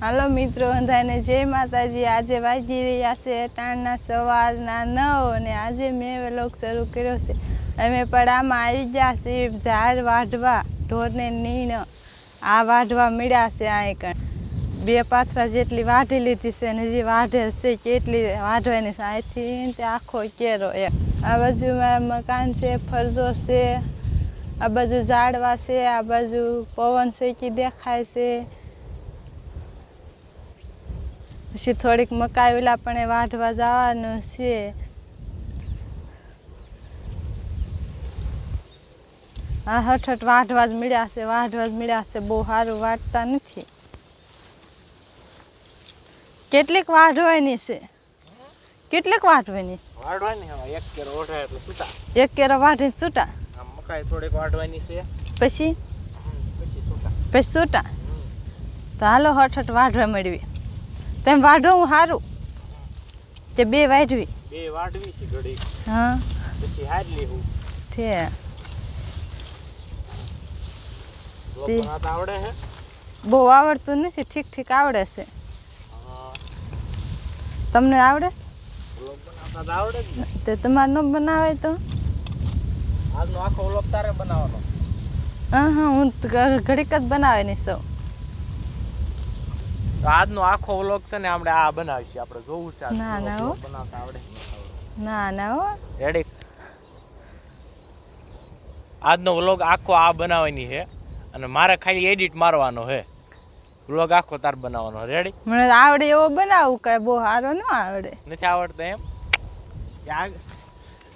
હાલો મિત્રો, બધાને જય માતાજી. આજે વાગી રહ્યા છે ટાણના સવારના નવ અને આજે મેં વ્લોગ શરૂ કર્યો છે. અમે પડામાં આવી ગયા છીએ ઝાડ વાઢવા. ઢોરને નીણ આ વાઢવા મળ્યા છે આ કણ બે પાથરા જેટલી વાઢી લીધી છે અને જે વાઢેલ છે કેટલી વાઢવાની છે અહીંથી આખો કેરો એક આ બાજુ મકાન છે, ફરજો છે. આ બાજુ ઝાડવા છે, આ બાજુ પવન શેકી દેખાય છે. પછી થોડીક મકાઈ ઓલા પણ વાઢવા જવાનું છે. આ હઠ વાઢવા જ મળ્યા છે વાઢવા જ મળ્યા છે. બહુ સારું વાટતા નથી. કેટલીક વાઢવાની છે? કેટલીક વાઢવાની છે? વાઢવાની હવે એક કેરો ઓઢાય એટલે છૂટા. એક કેરો વાઢી છૂટા? મકાઈ થોડીક વાઢવાની છે. પછી? પછી છૂટા. પછી છૂટા? તો હાલો હઠ વાઢવા મળવી તેમ વાઢો હું સારું તે બે વાઢવી. બે વાઢવી છે ઘડી હા. પછી હાર લેવું. છે. આવડે હે? બહુ આવડતું નથી ઠીક ઠીક આવડે છે. તમને આવડે છે? તે તમારે ન બનાવે તો? આજનો આખો તારે બનાવવાનો. હા હા હું ઘડીક જ બનાવે નહીં સૌ. તો આજનો આખો વ્લોગ છે ને આપણે આ બનાવીશું. આપણે જોવું છે ના, ના, હો. બનાવતા આવડે કે. ના ના હો. રેડી આજનો વ્લોગ આખો આ બનાવવાની છે અને મારે ખાલી એડિટ મારવાનો છે. વ્લોગ આખો તાર બનાવવાનો. રેડી મને આવડે એવો બનાવું કઈ બહુ સારો ન આવડે. નથી આવડતો એમ? કે આગ-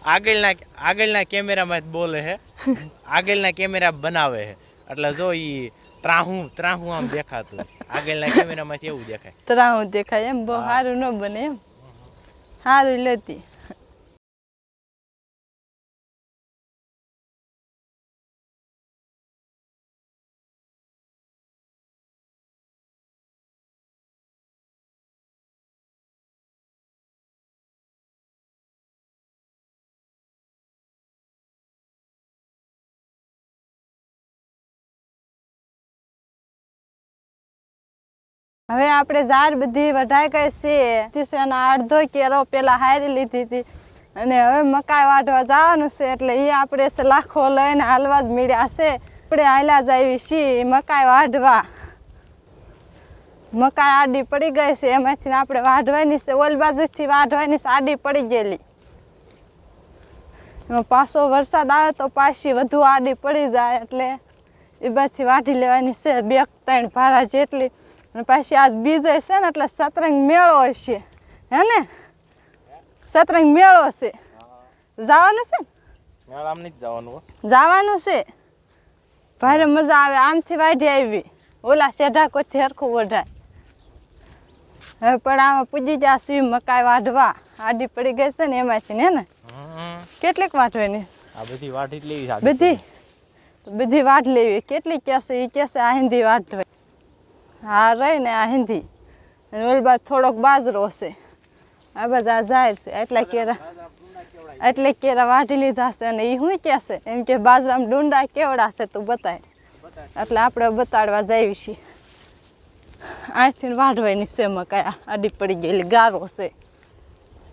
આગળના આગળના કેમેરામાં જ બોલે છે. આગળના કેમેરા બનાવે છે. એટલે જો ઈ ત્રાહું ત્રાહું આમ દેખાતું. આગળના કેમેરામાંથી એવું દેખાય. ત્રાહું દેખાય એમ બહુ સારું ન બને એમ. સારું લેતી. હવે આપણે ઝાડ બધી વઢાઈ ગઈ છે એના અડધો કેરો પેલા હારી લીધી હતી. અને હવે મકાઈ વાઢવા જવાનું છે, એટલે એ આપણે લાખો લઈને હાલવા જ મળ્યા છે. આપણે હાલ્યા જાવી છીએ મકાઈ વાઢવા. મકાઈ આડી પડી ગઈ છે, એમાંથી આપણે વાઢવાની છે, ઓલ બાજુથી વાઢવાની આડી પડી ગયેલી. એમાં પાછો વરસાદ આવે તો પાછી વધુ આડી પડી જાય, એટલે એ બાજુથી વાઢી લેવાની છે, બે ત્રણ ભારા જેટલી. અને પાછી આજ બીજે છે ને એટલે સતરંગ મેળો હશે. હે ને? સતરંગ મેળો છે જવાનું છે ને? જવાનું જવાનું છે. ભારે મજા આવે. આમથી વાઢી આવી. ઓલા સેઢા કોઈથી હરખું વઢાય. હવે પણ આમાં પૂજી જશે મકાઈ વાઢવા. આડી પડી ગઈ છે ને એમાંથી ને હે ને? કેટલીક વાઢવાની? આ બધી વાઢી લેવી બધી? બધી વાઢ લેવી. કેટલી કેસે એ કેસે આ હિન્દી હા રહી ને આ હિન્દી. અને ઓલ બાજુ થોડોક બાજરો છે આ બધા જાહેર છે. એટલે કેરા એટલે કેરા વાઢી લીધા છે અને એ શું કહેશે એમ કે બાજરામાં ડુંડા કેવડા છે તું બતાય. એટલે આપણે બતાડવા જઈએ છીએ. અહીંથી વાઢવાની છે મકાઈ આડી પડી ગયેલી ગારો છે.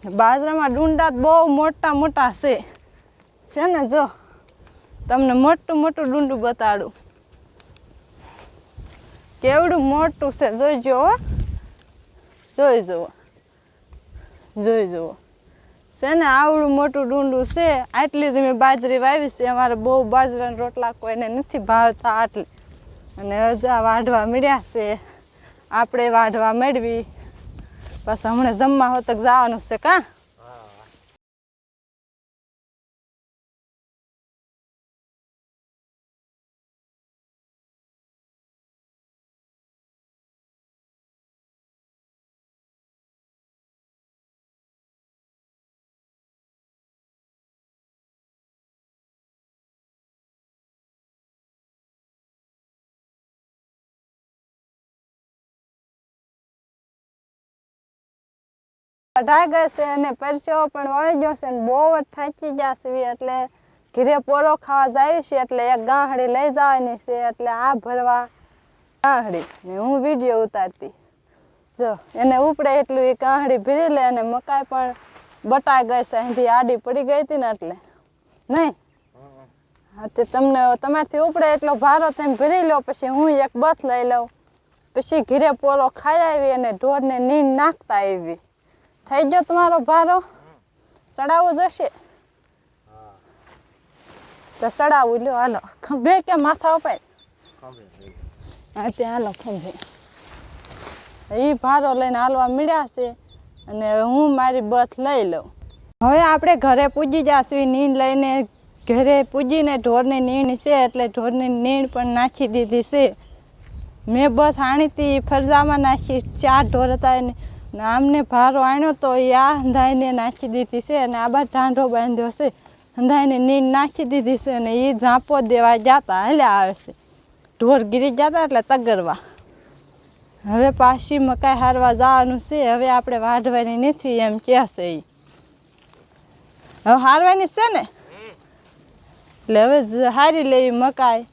બાજરામાં ડુંડા બહુ મોટા મોટા છે. છે ને જો? તમને મોટું મોટું ડુંડું બતાડું. કેવડું મોટું છે? જોઈ જુઓ જોઈ જુઓ. જોઈ જુઓ. છે ને, આવડું મોટું ડુંડું છે. આટલી જ મેં બાજરી વાવી છે. અમારે બહુ બાજરાના રોટલા કોઈને નથી ભાવતા આટલી. અને હજા વાઢવા મળ્યા છે. આપણે વાઢવા મેળવી બસ હમણાં જમવા હોતક જવાનું છે કાં? ગઈ છે અને પરસેવો પણ વળી ગયો છે અને બહુ જ થાકી ગયા છે એટલે ઘીરે પોરો ખાવા જાય છે એટલે એક ગાંહડી લઈ જવાની છે એટલે આ ભરવા ગાંહડી. ને હું વીડિયો ઉતારતી. જો, એને ઉપડે એટલું એ ગાંહડી ભીરી લે અને મકાઈ પણ બટા ગઈ છે. અહીંથી આડી પડી ગઈ હતી ને એટલે. નહીં? હા, તે તમને તમારથી ઉપડે એટલો ભારો તેમ ભરી લો પછી હું એક બથ લઈ લઉં. પછી ઘીરે પોલો ખાઈ આવી અને ઢોરને નીંદ નાખતા આવી. થઈ ગયો તમારો ભારો? ચડાવવો જશે? તો ચડાવું, લ્યો, હાલો. ખંભે કે માથા ઉપર હા ત્યાં હાલો, ખંભે. એ ભારો લઈને હાલવા મળ્યા છે અને હું મારી બથ લઈ લઉં. હવે આપણે ઘરે પૂજી જાશું. નીંદ લઈને ઘરે પૂજીને ઢોરની નીણ છે, એટલે ઢોરની નીણ પણ નાખી દીધી છે. મેં બસ આણી ફરજામાં નાખી. ચાર ઢોર હતા એને. આમને ભારો આણ્યો તો એ આ હંધાઈને નાખી દીધી છે અને આ બાર ઢાંઢો બાંધ્યો છે. હંધાઈને નીંદ નાખી દીધી છે અને એ ઝાંપો દેવા જતા હલ્યા આવે છે. ઢોર ગીરી જતા એટલે તગરવા. હવે પાછી મકાઈ હારવા જવાનું છે. હવે આપણે વાઢવાની નથી એમ કહે છે એ હવે હારવાની છે ને? એટલે હવે હારી લેવી મકાઈ.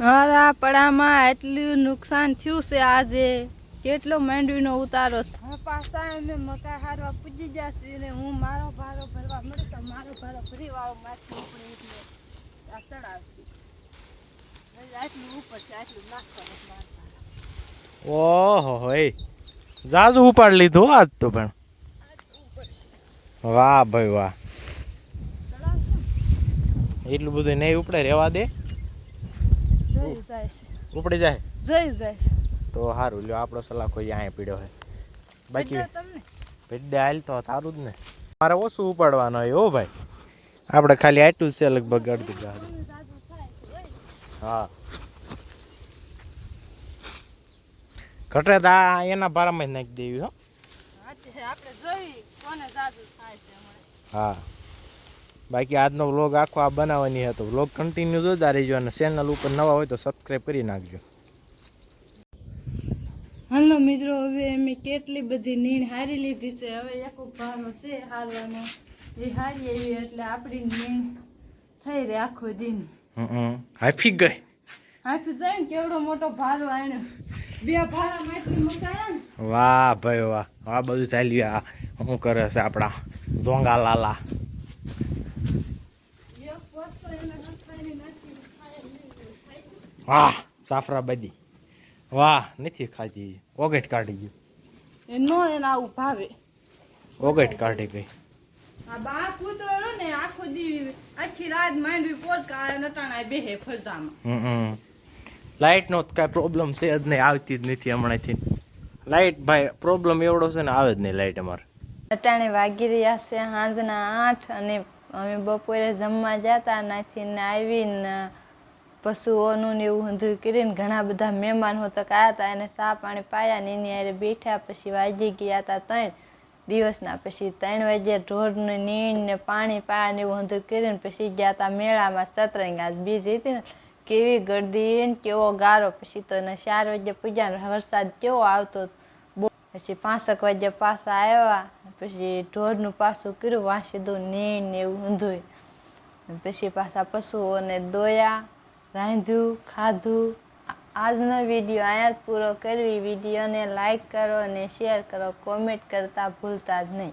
મારા પડામાં એટલું નુકસાન થયું છે આજે. કેટલો માંડવીનો ઉતારો પાછા અમે મકાઈ હારવા પૂજી જશે ને હું મારો ભારો ભરવા મળે તો મારો ભારો ભરી વાળો માથે ઉપડે એટલે આ ચડાવશે. આટલું ઉપર છે આટલું નાખવાનું ઓહો હોય જાજુ ઉપાડ લીધું આજ તો પણ. વાહ ભાઈ વાહ. ચડાવશે. એટલું બધું નહીં ઉપડે રહેવા દે. જોયું જાય ઉપડી જાય. જોયું જાય છે. તો સારું લ્યો આપણો સલાહ કોઈ અહીંયા પીડ્યો હોય બાકી તમને? હાલ તો સારું જ ને. મારે ઓછું ઉપાડવાનું હોય હો ભાઈ. આપણે ખાલી આટલું છે લગભગ અડધી ગાડી. હા. ઘટે તો આ એના ભારામાં જ નાખી દેવી હો. હા તે આપણે જોઈ કોને જાજુ થાય છે હમણાં હા. બાકી આજનો વ્લોગ આખો આ બનાવવાની હતો. વ્લોગ કન્ટિન્યુ જોતા રહેજો અને ચેનલ ઉપર નવા હોય તો સબસ્ક્રાઈબ કરી નાખજો. હાલો મિત્રો હવે અમે કેટલી બધી નીણ હારી લીધી છે. હવે એક ભાનો છે હારવાનો. એ હારી એવી એટલે આપણી નીણ થઈ રહી આખો દિન. હાફી ગઈ. હાફી જાય ને કેવડો મોટો ભારો આણ્યો બે ભારા માંથી મકાયા ને. વાહ ભાઈ વાહ. આ બધું ચાલ્યું આ શું કરે છે આપણા ઝોંગા લાલા. વાહ સાફરા બધી વાહ નથી ખાધી. ઓગેટ કાઢી ગયું. એ નો એને આવું ભાવે ઓગેટ કાઢી ગઈ. આ બા કૂતરો ને આખો દી આખી રાત માંડવી પોટ કાળે નટાણા બેહે ફરજામાં. હમ લાઇટનો નો કાંઈ પ્રોબ્લેમ છે જ નહીં આવતી જ નથી હમણાંથી. લાઇટ ભાઈ પ્રોબ્લેમ એવડો છે ને આવે જ નહીં લાઇટ અમારે. અટાણે વાગી રહ્યા છે સાંજના આઠ અને અમે બપોરે જમવા જતા નાથી ને આવીને પશુઓનું ને એવું ઊંધું કરીને ઘણા બધા મહેમાન હોતા આવ્યા હતા એને ચા પાણી પાયા ને એની હારે બેઠા પછી વાગી ગયા હતા ત્રણ દિવસના. પછી ત્રણ વાગે ઢોરને નીણ ને પાણી પાયા ને એવું ઊંધું કરીને પછી ગયા હતા મેળામાં સતરંગ આજ બીજ હતી ને કેવી ગરદી ને કેવો ગારો. પછી તો એને ચાર વાગે પૂજા વરસાદ કેવો આવતો પછી પાંસઠ વાગે પાછા આવ્યા પછી ઢોરનું પાછું કર્યું, વાંસીદું, નીણ ને એવું ઊંધું પછી પાછા પશુઓને દોયા. રાંધ્યું, ખાધું આજનો વીડિયો અહીંયા જ પૂરો કરવી વિડીયોને લાઈક કરો અને શેર કરો. કોમેન્ટ કરતાં ભૂલતા જ નહીં.